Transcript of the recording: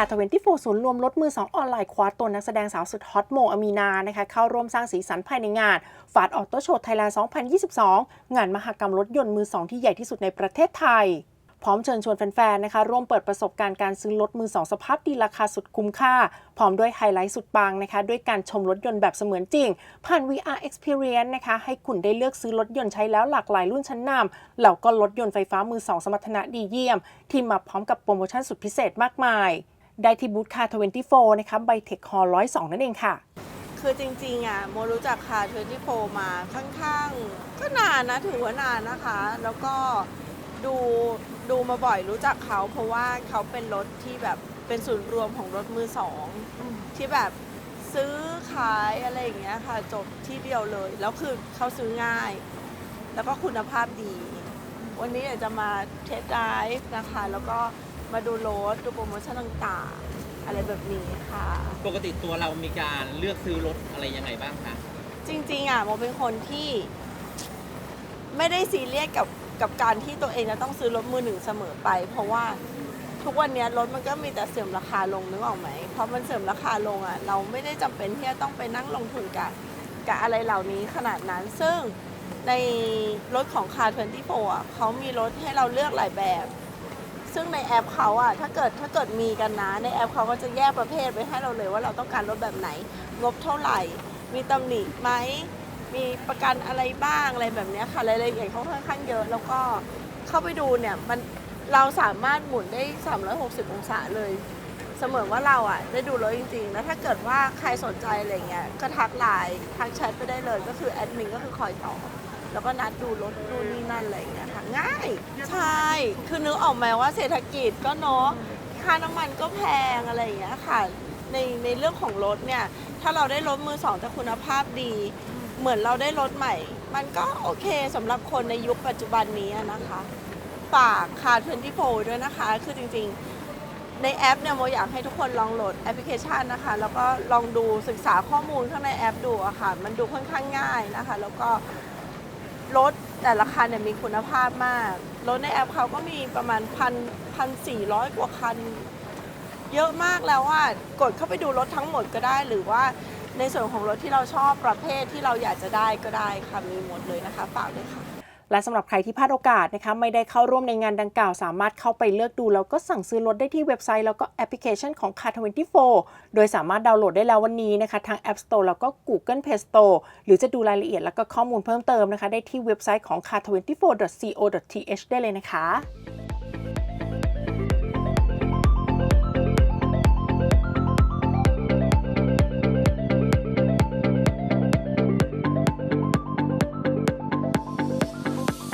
24ศูนย์รวมรถมือ 2 ออนไลน์คว้าตัวนักแสดงสาวสุดฮอตโมอามีนานะคะเข้าร่วมสร้างสีสันภายในงานฟาดออโต้โชว์ไทยแลนด์ 2022 งานมหกรรมรถยนต์มือ 2 ที่ใหญ่ที่สุดในประเทศไทยพร้อมเชิญชวนแฟนๆ นะคะ ร่วมเปิดประสบการณ์การซื้อรถมือสองสภาพดีราคาสุดคุ้มค่า พร้อมด้วยไฮไลท์สุดปังนะคะ ด้วยการชมรถยนต์แบบเสมือนจริง ผ่าน VR Experience นะคะ ให้คุณได้เลือกซื้อรถยนต์ใช้แล้วหลากหลายรุ่นชั้นนำแล้วก็รถยนต์ไฟฟ้ามือสองสมรรถนะดีเยี่ยม ที่มาพร้อมกับโปรโมชั่นสุดพิเศษมากมาย ได้ที่บูธคาร์24 นะคะไบเทคฮอล102 นั่นเองค่ะ คือจริงๆอะโมรู้จักคาร์24 มาค่อนข้างก็นานนะถือว่านานนะคะ แล้วก็ดูดูมาบ่อยรู้จักเขา เพราะว่าเขาเป็นรถที่แบบเป็นศูนย์รวมของรถมือสองที่แบบซื้อขายอะไรอย่างเงี้ยค่ะ จบที่เดียวเลย แล้วคือเขาซื้อง่าย แล้วก็คุณภาพดี วันนี้เดี๋ยวจะมาเทสไดรฟ์นะคะ แล้วก็ มาดูรถดูโปรโมชั่นต่างๆ อะไรแบบนี้ค่ะ ปกติตัวเรามีการเลือกซื้อรถอะไรยังไงบ้างคะจริงๆอะโมเป็นคนที่ ไม่ได้ซีเรียสกับกับการที่ตัวเองจะต้องซื้อรถมือหนึ่งเสมอไป เพราะว่าทุกวันเนี้ยรถมันก็มีแต่เสื่อมราคาลงนึกออกไหมเพราะมันเสื่อมราคาลงอะเราไม่ได้จำเป็นที่จะต้องไปนั่งลงทุนกับกับอะไรเหล่านี้ขนาดนั้น ซึ่งในรถของคาร์24อะเขามีรถให้เราเลือกหลายแบบ ซึ่งในแอปเขาอะถ้าเกิดถ้าเกิดมีกันนะ ในแอปเขาก็จะแยกประเภทไว้ให้เราเลยว่าเราต้องการรถแบบไหน งบเท่าไหร่ มีตำหนิไหมมีประกันอะไรบ้างอะไรแบบนี้ค่ะรายละเอียดเขาค่อนข้างเยอะแล้วก็เข้าไปดูเนี่ยมันเราสามารถหมุนได้ 360 องศาเลย เสมือนว่าเราอะได้ดูรถจริงๆ แล้วถ้าเกิดว่าใครสนใจอะไรเงี้ยก็ทักไลน์ทักแชทไปได้เลยก็คือแอดมินก็คือคอยตอบแล้วก็นัดดูรถนู่นนี่นั่นอะไรเงี้ยค่ะง่ายใช่ คือนึกออกไหมว่าเศรษฐกิจก็เนาะ ค่าน้ำมันก็แพงอะไรอย่างเงี้ยค่ะ ในในเรื่องของรถเนี่ย ถ้าเราได้รถมือสองแต่คุณภาพดี เหมือนเราได้รถใหม่ มันก็โอเคสำหรับคนในยุคปัจจุบันนี้นะคะ ฝากคาร์24ด้วยนะคะ คือจริงๆ ในแอปเนี่ยโมอยากให้ทุกคนลองโหลดแอปพลิเคชันนะคะ แล้วก็ลองดูศึกษาข้อมูลข้างในแอปดูอะค่ะ มันดูค่อนข้างง่ายนะคะ แล้วก็รถแต่ละคันเนี่ยมีคุณภาพมาก รถในแอปเขาก็มีประมาณพันพันสี่ร้อยกว่าคัน เยอะมากแล้วว่ากดเข้าไปดูรถทั้งหมดก็ได้ หรือว่าในส่วนของรถที่เราชอบประเภทที่เราอยากจะได้ก็ได้ค่ะมีหมดเลยนะคะฝากด้วยค่ะ และสำหรับใครที่พลาดโอกาสนะคะไม่ได้เข้าร่วมในงานดังกล่าว สามารถเข้าไปเลือกดู แล้วก็สั่งซื้อรถได้ที่เว็บไซต์แล้วก็แอปพลิเคชันของ Car24 โดยสามารถดาวน์โหลดได้แล้ววันนี้นะคะทาง App Store แล้วก็ Google Play Store หรือจะดูรายละเอียดแล้วก็ข้อมูลเพิ่มเติมนะคะได้ที่เว็บไซต์ของ car24.co.th ได้เลยนะคะ